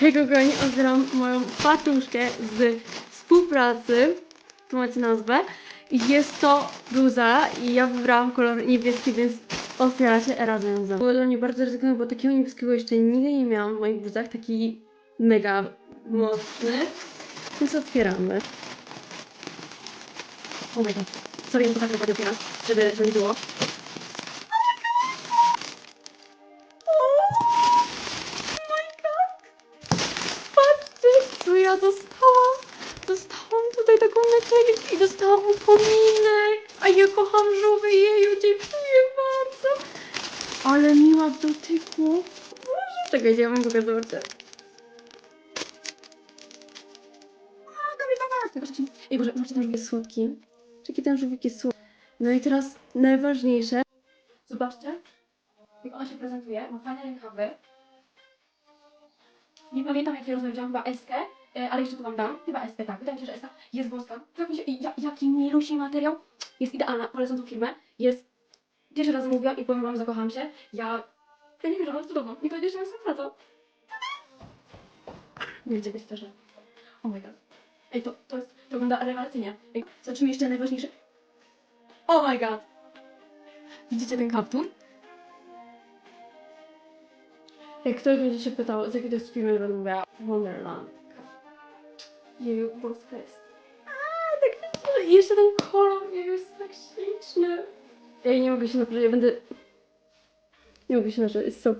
Hej kochani, otwieram moją paczuszkę z współpracy. Tu macie nazwę. I jest to bluza i ja wybrałam kolor niebieski, więc otwieracie razem ze mną. Było dla mnie bardzo ryzykowne, bo takiego niebieskiego jeszcze nigdy nie miałam w moich bluzach. Taki mega mocny. Więc otwieramy. Oh my god. Sorry, to tak dokładnie otwieram, żeby, żeby nie było. Ja dostałam! Tutaj taką naklejkę i dostałam upominek! A ja kocham żółwy, jeju, dziękuję bardzo! Ale miła w dotyku! Boże, czekajcie, ja mam go zobaczę. Ej, Boże, zobaczcie, ten żółwik jest słodki. Jaki ten żółwik jest słodki. No i teraz najważniejsze. Zobaczcie, jak ona się prezentuje. Ma fajne rękawy. Nie pamiętam jak ja rozmawiałam, chyba SK, e, ale jeszcze tu wam dam. Chyba SK, tak. Wydaje mi się, że SK jest wąska. Się, i ja, jaki milusi materiał. Jest idealna, polecam tą firmę. Jest... Pierwszy raz mówiłam i powiem wam, zakocham się. Ja... Ja nie wiem, że ona jest cudowna. Nie powiedzieć, że jest praca. Nie wiem, gdzie szczerze. Oh my god. Ej, to, to jest... To wygląda rewelacyjnie. Ej, zobaczymy jeszcze najważniejsze. Oh my god. Widzicie ten kaptur? Jak ktoś będzie się pytał, z jakiej to jest firmy, będę mówiła Wonderland. Jeju, boska jest. A, tak I jeszcze ten kolor jest tak śliczny. Ja nie mogę się naprawdę, ja będę... Nie mogę się nażyć, jest so.